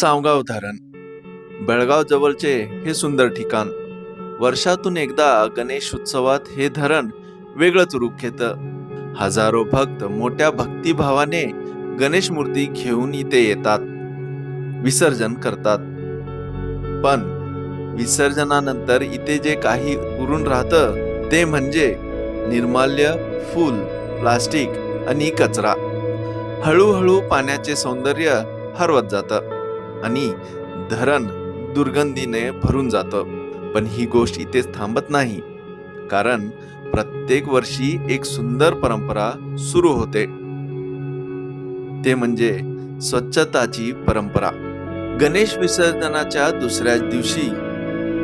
सावगाव धरण. बेळगाव जवळचे हे सुंदर ठिकाण. वर्षातून एकदा गणेश उत्सवात हे धरण वेगळंच रूप घेतं. हजारो भक्त मोठ्या भक्तिभावाने गणेश मूर्ती घेऊन इथे येतात. विसर्जन करतात. पण विसर्जनानंतर इथे जे काही उरून राहतं ते म्हणजे निर्माल्य फूल प्लास्टिक आणि कचरा. हळूहळू पाण्याचे सौंदर्य हरवत जातं. आणि धरण दुर्गंधीने भरून जातं. पण ही गोष्ट इथेच थांबत नाही. कारण प्रत्येक वर्षी एक सुंदर परंपरा सुरू होते. ते म्हणजे स्वच्छताची परंपरा. गणेश विसर्जनाच्या दुसऱ्याच दिवशी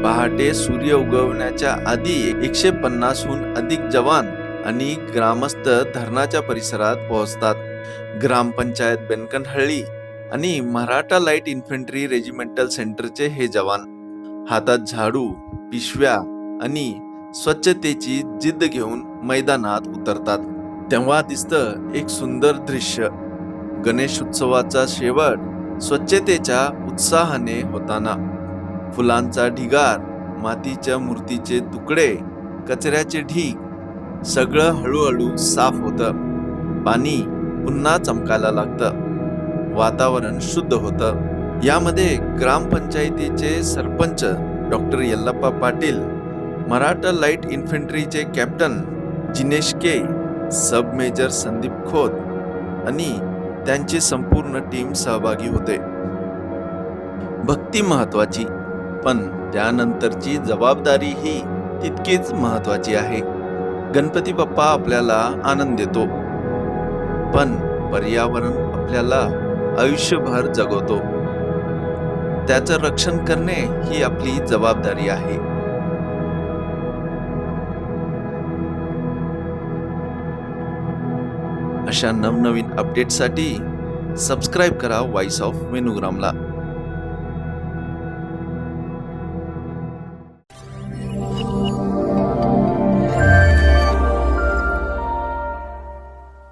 पहाटे सूर्य उगवण्याच्या आधी एकशे पन्नासहून अधिक जवान आणि ग्रामस्थ धरणाच्या परिसरात पोहोचतात. ग्रामपंचायत बेनकनहळ्ळी आणि मराठा लाइट इन्फंट्री रेजिमेंटल सेंटरचे हे जवान हातात झाडू पिशव्या आणि स्वच्छतेची जिद्द घेऊन मैदानात उतरतात. तेव्हा दिसतं एक सुंदर दृश्य. गणेश उत्सवाचा शेवट स्वच्छतेच्या उत्साहाने होताना. फुलांचा ढिगार मातीच्या मूर्तीचे तुकडे कचऱ्याचे ढीग सगळं हळूहळू साफ होतं. पाणी पुन्हा चमकायला लागतं. वातावरण शुद्ध होतं. यामध्ये ग्रामपंचायतीचे sarpanch doctor Yallappa Patil Maratha light इन्फंट्रीचे captain Jinesh K sub major Sandeep Khot आणि त्यांची संपूर्ण टीम सहभागी होते. भक्ती महत्वाची पण त्यानंतरची जबाबदारी ही तितकीच महत्वाची आहे. गणपती बाप्पा आपल्याला आनंद देतो. पण पर्यावरण आपल्याला आयुष्यभर जगवतो. त्याचं रक्षण करणे ही आपली जबाबदारी आहे. अशा नवनवीन अपडेटसाठी सबस्क्राईब करा वॉइस ऑफ मेनुग्रामला